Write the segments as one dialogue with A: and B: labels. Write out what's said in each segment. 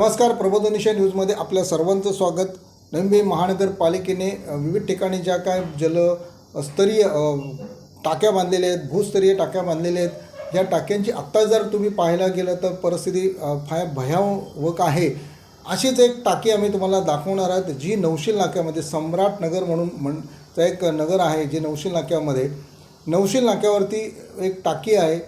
A: नमस्कार प्रबोधनिशा न्यूजमध्ये आपल्या सर्वांचं स्वागत. नवी महानगरपालिकेने विविध ठिकाणी ज्या काय जलस्तरीय टाक्या बांधलेल्या आहेत भूस्तरीय टाक्या बांधलेल्या आहेत या टाक्यांची आत्ता जर तुम्ही पाहायला गेलं तर परिस्थिती फार भयावक आहे. अशीच एक टाकी आम्ही तुम्हाला दाखवणार आहोत जी नवशील नाक्यामध्ये सम्राट नगर म्हणून म्हण एक नगर आहे जे नवशील नाक्यामध्ये. नवशील नाक्यावरती एक टाकी आहे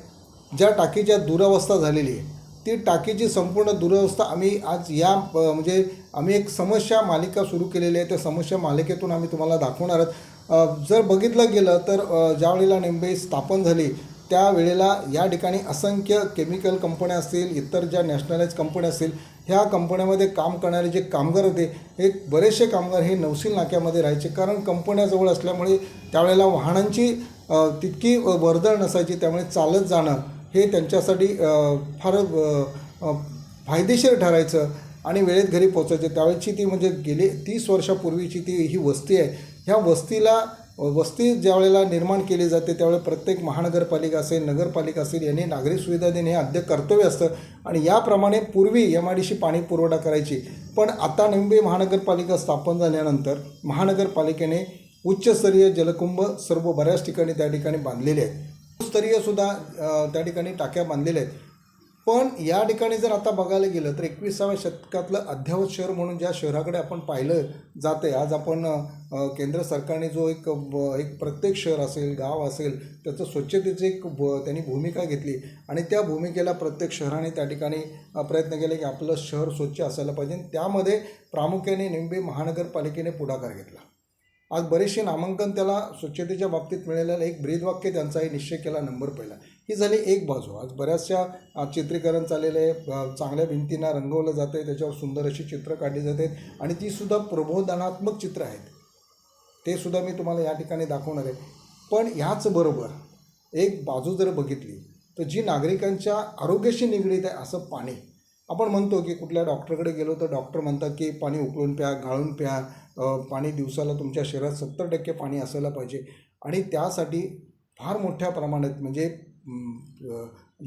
A: ज्या टाकीच्या दुरावस्था झालेली आहे. ती टाकीची संपूर्ण दुरवस्था आम्ही आज या म्हणजे आम्ही एक समस्या मालिका सुरू केलेली आहे. त्या समस्या मालिकेतून आम्ही तुम्हाला दाखवणार आहोत. जर बघितलं गेलं तर ज्यावेळेला ज्या वेळेला नेमबे स्थापन झाली त्यावेळेला या ठिकाणी असंख्य केमिकल कंपन्या असतील इतर ज्या नॅशनलाइज कंपन्या असतील ह्या कंपन्यामध्ये काम करणारे जे कामगार होते हे बरेचसे कामगार हे नवसील नाक्यामध्ये राहायचे. कारण कंपन्याजवळ असल्यामुळे त्यावेळेला वाहनांची तितकी वर्दळ नसायची त्यामुळे चालत जाणं हे त्यांच्यासाठी फार फायदेशीर ठरायचं आणि वेळेत घरी पोचायचं त्यावेळेची ती म्हणजे गेली तीस वर्षापूर्वीची ती ही वस्ती आहे. ह्या वस्तीला वस्ती ज्यावेळेला निर्माण केली जाते त्यावेळेला प्रत्येक महानगरपालिका असेल नगरपालिका असेल यांनी नागरी सुविधा देणे हे अद्य कर्तव्य असतं. आणि याप्रमाणे पूर्वी एम आय डी सी पाणी पुरवठा करायची. पण आता मुंबई महानगरपालिका स्थापन झाल्यानंतर महानगरपालिकेने उच्चस्तरीय जलकुंभ सर्व बऱ्याच ठिकाणी त्या ठिकाणी बांधलेले आहेत. सुद्धा त्या ठिकाणी टाक्या बांधलेल्या आहेत. पण या ठिकाणी जर आता बघायला गेलं तर एकविसाव्या शतकातलं अद्ययावत शहर म्हणून ज्या शहराकडे आपण पाहिलं जाते आज आपण केंद्र सरकारने जो एक एक प्रत्येक शहर असेल गाव असेल त्याचं स्वच्छतेची एक त्यांनी भूमिका घेतली. आणि त्या भूमिकेला प्रत्येक शहराने त्या ठिकाणी प्रयत्न केले की आपलं शहर स्वच्छ असायला पाहिजे. त्यामध्ये प्रामुख्याने निंबे महानगरपालिकेने पुढाकार घेतला. आज बरेचसे नामांकन त्याला स्वच्छतेच्या बाबतीत मिळालेलं एक ब्रीदवाक्य त्यांचाही निश्चय केला नंबर पहिला. ही झाली एक बाजू. आज बऱ्याचशा चित्रीकरण चाललेलं आहे. चांगल्या भिंतींना रंगवलं जातं आहे त्याच्यावर सुंदर अशी चित्रं काढली जाते आणि ती सुद्धा प्रबोधनात्मक चित्र आहेत. ते सुद्धा मी तुम्हाला या ठिकाणी दाखवणार आहे. पण ह्याचबरोबर एक बाजू जर बघितली तर जी नागरिकांच्या आरोग्याशी निगडीत आहे असं पाणी. आपण म्हणतो की कुठल्या डॉक्टरकडे गेलो तर डॉक्टर म्हणतात की पाणी उकळून प्या गाळून प्या. पाणी दिवसाला तुमच्या शरीरात सत्तर टक्के पाणी असायला पाहिजे. आणि त्यासाठी फार मोठ्या प्रमाणात म्हणजे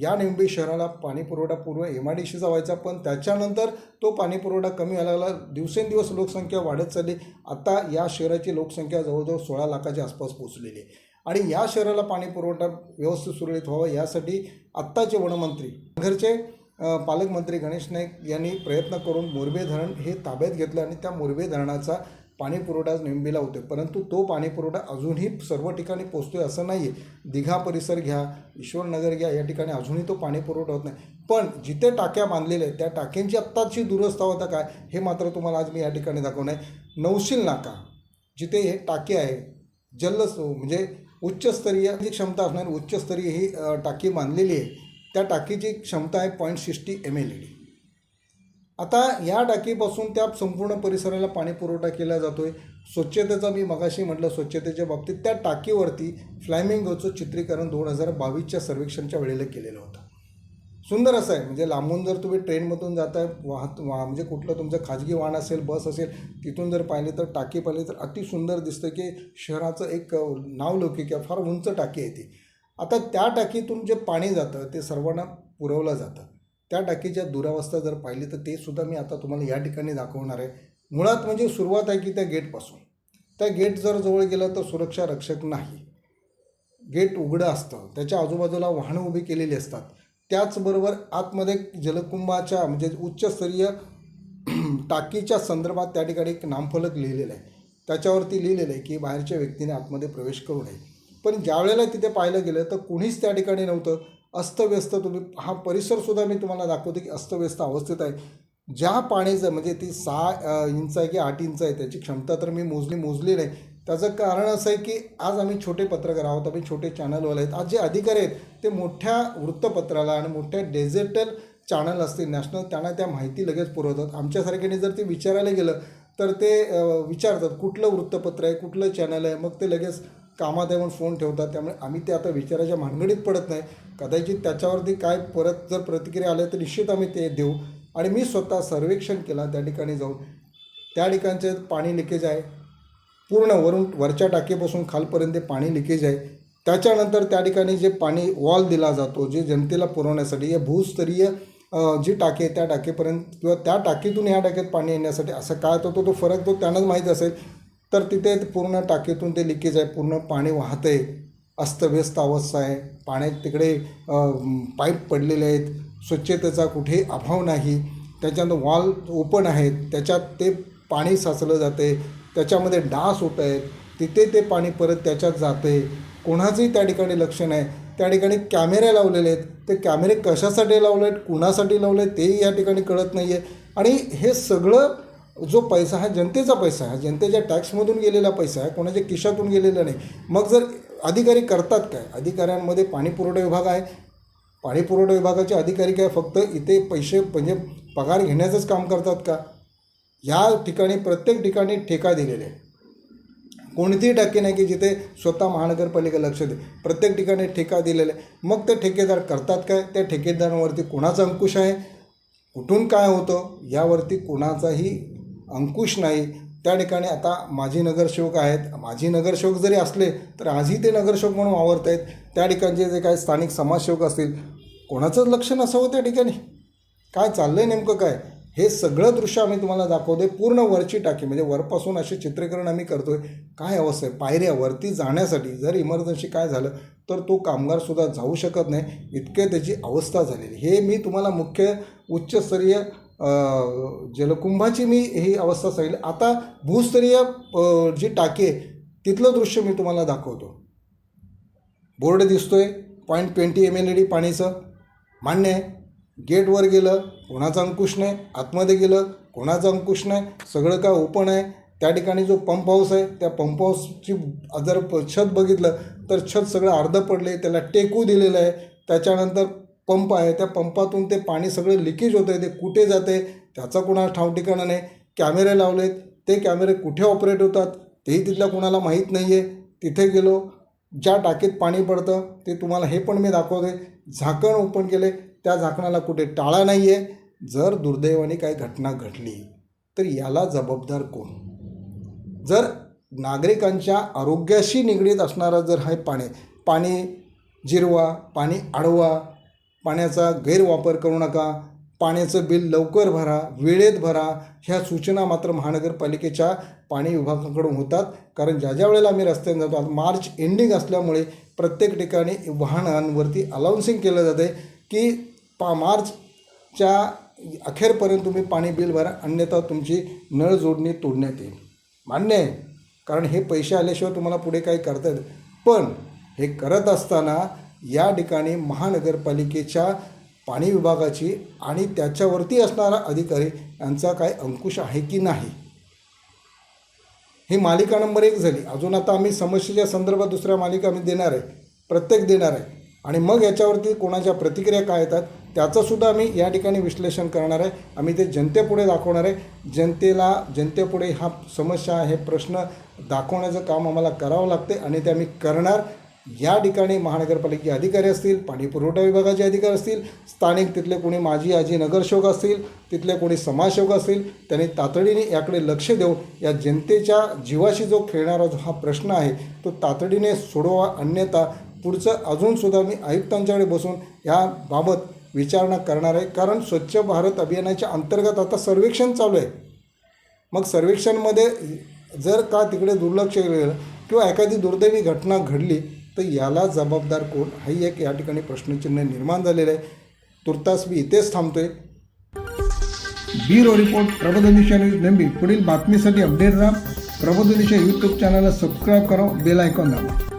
A: या निंबी शहराला पाणीपुरवठा पूर्व एम आय डी सीचा व्हायचा पण त्याच्यानंतर तो पाणीपुरवठा कमी आला दिवसेंदिवस लोकसंख्या वाढत चालली. आता या शहराची लोकसंख्या जवळजवळ सोळा लाखाच्या आसपास पोचलेली आहे. आणि या शहराला पाणीपुरवठा व्यवस्थित सुरळीत व्हावा यासाठी आत्ताचे वनमंत्री घरचे पालकमंत्री गणेश नाईक यांनी प्रयत्न करून मोरबे धरण हे ताब्यात घेतलं आणि त्या मोरबे धरणाचा पाणी पुरवठा होतो होते. परंतु तो पाणी पुरवठा अजूनही सर्व ठिकाणी पोचतो आहे असं नाही आहे दिघा परिसर घ्या ईश्वरनगर घ्या या ठिकाणी अजूनही तो पाणी पुरवठा होत नाही. पण जिथे टाक्या बांधलेल्या आहेत त्या टाक्यांची आत्ताची दुरवस्था होता काय हे मात्र तुम्हाला आज मी या ठिकाणी दाखवणार आहे. नौशील नाका जिथे हे टाके आहे जल म्हणजे उच्चस्तरीय जी क्षमता असणार उच्चस्तरीय ही टाकी बांधलेली आहे त्या टाकीची क्षमता आहे point sixty M L E D आता या टाकीपासून त्या संपूर्ण परिसराला पाणी पुरवठा केला जातो आहे स्वच्छतेचा मी मगाशी म्हटलं स्वच्छतेच्या बाबतीत त्या टाकीवरती फ्लॅमिंगोचं चित्रीकरण दोन हजार बावीसच्या सर्वेक्षणच्या वेळेला केलेलं होतं. सुंदर असं आहे. म्हणजे लांबून जर तुम्ही ट्रेनमधून जाताय वाहत वा म्हणजे कुठलं तुमचं खाजगी वाहन असेल बस असेल तिथून जर पाहिले तर टाकी पाहिली तर अति सुंदर दिसतं की शहराचं एक अ, नावलौकिक आहे. फार उंच टाकी आहे ती. आता त्या टाकीतून जे पाणी जातं ते सर्वांना पुरवलं जातं. त्या टाकीच्या दुरावस्था जर पाहिली तर ते सुद्धा मी आता तुम्हाला या ठिकाणी दाखवणार आहे. मुळात म्हणजे सुरुवात आहे की त्या गेटपासून. त्या गेट जर जवळ गेलं तर सुरक्षा रक्षक नाही. गेट उघडं असतं. त्याच्या आजूबाजूला वाहनं उभी केलेली असतात. त्याचबरोबर आतमध्ये जलकुंभाच्या म्हणजे उच्चस्तरीय टाकीच्या संदर्भात त्या ठिकाणी एक नामफलक लिहिलेलं आहे. त्याच्यावरती लिहिलेलं आहे की बाहेरच्या व्यक्तीने आतमध्ये प्रवेश करू नये. पण ज्यावेळेला तिथे पाहिलं गेलं तर कुणीच त्या ठिकाणी नव्हतं. अस्तव्यस्त तुम्ही हा परिसरसुद्धा मी तुम्हाला दाखवतो की अस्तव्यस्त अवस्थेत आहे. ज्या पाण्याचं म्हणजे ती सहा इंच आहे की आठ इंच आहे त्याची क्षमता तर मी मोजली मोजली नाही. त्याचं कारण असं आहे की आज आम्ही छोटे पत्रकार आहोत आम्ही छोटे चॅनलवाले आहेत. आज जे अधिकारी आहेत ते मोठ्या वृत्तपत्राला आणि मोठ्या डिजिटल चॅनल असतील नॅशनल त्यांना त्या माहिती लगेच पुरवतात. आमच्यासारख्याने जर ते विचारायला गेलं तर ते विचारतात कुठलं वृत्तपत्र आहे कुठलं चॅनल आहे? मग ते लगेच कामात आहे म्हणून फोन ठेवतात त्यामुळे आम्ही ते आता विचाराच्या भानगडीत पडत नाही. कदाचित त्याच्यावरती काय परत जर प्रतिक्रिया आल्या तर निश्चित आम्ही ते देऊ. आणि मी स्वतः सर्वेक्षण केला त्या ठिकाणी जाऊन. त्या ठिकाणचे पाणी लिकेज आहे. पूर्ण वरून वरच्या टाकीपासून खालपर्यंत पाणी लिकेज आहे. त्याच्यानंतर त्या ठिकाणी जे पाणी वॉल दिला जातो जे जनतेला पुरवण्यासाठी या भूस्तरीय जी टाकी आहे त्या टाकीपर्यंत किंवा त्या टाकीतून ह्या टाकीत पाणी येण्यासाठी असं काय तो तो तो फरक तो त्यांनाच माहीत असेल. तर तिथे पूर्ण टाकीतून ते लिकेज आहे. पूर्ण पाणी वाहतं आहे अस्तव्यस्त अवस्था आहे. पाण्यात तिकडे पाईप पडलेले आहेत. स्वच्छतेचा कुठेही अभाव नाही. त्याच्यात वॉल ओपन आहेत. त्याच्यात ते पाणी साचलं जाते त्याच्यामध्ये डास होत आहेत. तिथे ते पाणी परत त्याच्यात जाते कोणाचंही त्या ठिकाणी लक्ष नाही. त्या ठिकाणी कॅमेरे लावलेले आहेत. ते कॅमेरे कशासाठी लावले आहेत कुणासाठी लावले आहेत तेही या ठिकाणी कळत नाही आहे आणि हे सगळं जो पैसा हा जनतेचा पैसा आहे जनतेच्या टॅक्समधून गेलेला पैसा आहे कोणाच्या खिशातून गेलेला नाही. मग जर अधिकारी करतात काय? अधिकाऱ्यांमध्ये पाणीपुरवठा विभाग आहे. पाणीपुरवठा विभागाचे अधिकारी काय? फक्त इथे पैसे म्हणजे पगार घेण्याचंच काम करतात का? या ठिकाणी प्रत्येक ठिकाणी ठेका दिलेले आहे कोणतीही टाकी नाही की जिथे स्वतः महानगरपालिका लक्ष दे. प्रत्येक ठिकाणी ठेका दिलेला आहे मग ते ठेकेदार करतात काय? त्या ठेकेदारांवरती कोणाचा अंकुश आहे? कुठून काय होतं? यावरती कोणाचाही अंकुश नाही. त्या ठिकाणी आता माजी नगरसेवक आहेत. माजी नगरसेवक जरी असले तर आजही ते नगरसेवक म्हणून वावरत आहेत. त्या ठिकाणचे जे काही स्थानिक समाजसेवक असतील कोणाचंच लक्ष नसावं त्या ठिकाणी. काय चाललं आहे नेमकं काय? हे सगळं दृश्य आम्ही तुम्हाला दाखवतोय. पूर्ण वरची टाकी म्हणजे वरपासून असे चित्रीकरण आम्ही करतोय. काय अवस्था आहे? पायऱ्या वरती जाण्यासाठी जर इमर्जन्सी काय झालं तर तो कामगारसुद्धा जाऊ शकत नाही. इतके त्याची अवस्था झालेली. हे मी तुम्हाला मुख्य उच्चस्तरीय जलकुंभाची मी ही अवस्था सांगितली. आता भूस्तरीय जी टाकी आहे तिथलं दृश्य मी तुम्हाला दाखवतो. बोर्ड दिसतोय point twenty M L E D पाणीचं. मान्य आहे गेटवर गेलं कोणाचा अंकुश नाही आतमध्ये गेलं कोणाचा अंकुश नाही सगळं काय ओपन आहे. त्या ठिकाणी जो पंप हाऊस आहे त्या पंप हाऊसची जर छत बघितलं तर छत सगळं अर्धं पडले त्याला टेकू दिलेलं आहे. त्याच्यानंतर पंप आहे त्या पंपातून ते पाणी सगळं लिकेज होतं आहे ते कुठे जाते त्याचा कुणाला ठाव ठिकाणा नाही. कॅमेरे लावलेत ते कॅमेरे कुठे ऑपरेट होतात तेही तिथल्या कुणाला माहीत नाही आहे तिथे गेलो ज्या टाकीत पाणी पडतं ते तुम्हाला हे पण मी दाखवते. झाकण ओपन केले त्या झाकणाला कुठे टाळा नाही आहे जर दुर्दैवाने काही घटना घडली तर याला जबाबदार कोण? जर नागरिकांच्या आरोग्याशी निगडीत असणारा जर हे पाणी पाणी जिरवा पाणी आडवा पाण्याचा गैरवापर करू नका. पाण्याचं बिल लवकर भरा वेळेत भरा. ह्या सूचना मात्र महानगरपालिकेच्या पाणी विभागाकडून होतात. कारण ज्या ज्या वेळेला आम्ही रस्त्याने जातो मार्च एंडिंग असल्यामुळे प्रत्येक ठिकाणी वाहनांवरती अलाउन्सिंग केलं जाते की पा मार्चच्या अखेरपर्यंत तुम्ही पाणी बिल भरा अन्यथा तुमची नळ जोडणी तोडण्यात येईल. मान्य आहे. कारण हे पैसे आल्याशिवाय तुम्हाला पुढे काही करता येत पण हे करत असताना या ठिकाणी महानगरपालिकेच्या पाणी विभागाची आणि त्याच्यावरती असणारा अधिकारी यांचा काय अंकुश आहे की नाही? ही मालिका नंबर एक झाली. अजून आता आम्ही समस्येच्या संदर्भात दुसऱ्या मालिका आम्ही देणार आहे. प्रत्येक देणार आहे. आणि मग याच्यावरती कोणाच्या प्रतिक्रिया काय येतात त्याचंसुद्धा आम्ही या ठिकाणी विश्लेषण करणार आहे. आम्ही ते जनतेपुढे दाखवणार आहे. जनतेला जनतेपुढे हा समस्या हे प्रश्न दाखवण्याचं काम आम्हाला करावं लागते आणि ते आम्ही करणार. या ठिकाणी महानगरपालिकेचे अधिकारी असतील पाणीपुरवठा विभागाचे अधिकारी असतील स्थानिक तिथले कोणी माजी आजी नगरसेवक असतील तिथले कोणी समाजसेवक असतील त्यांनी तातडीने याकडे लक्ष देऊन या जनतेच्या जीवाशी जो खेळणारा जो हा प्रश्न आहे तो तातडीने सोडवा अन्यथा पुढचं अजूनसुद्धा मी आयुक्तांच्याकडे बसून याबाबत विचारणा करणार आहे. कारण स्वच्छ भारत अभियानाच्या अंतर्गत आता सर्वेक्षण चालू आहे. मग सर्वेक्षणमध्ये जर का तिकडे दुर्लक्ष केलं किंवा एखादी दुर्दैवी घटना घडली तर याला जबाबदार कोण? हाही एक या ठिकाणी प्रश्नचिन्ह निर्माण झालेलं आहे. तुर्तास मी इथेच थांबतोय. ब्युरो रिपोर्ट प्रबोधनिशा न्यूज नेहमी पुढील बातमीसाठी अपडेट राहा. प्रबोधनिशा यूट्यूब चॅनलला सबस्क्राईब करा बेल आयकॉन दाबा.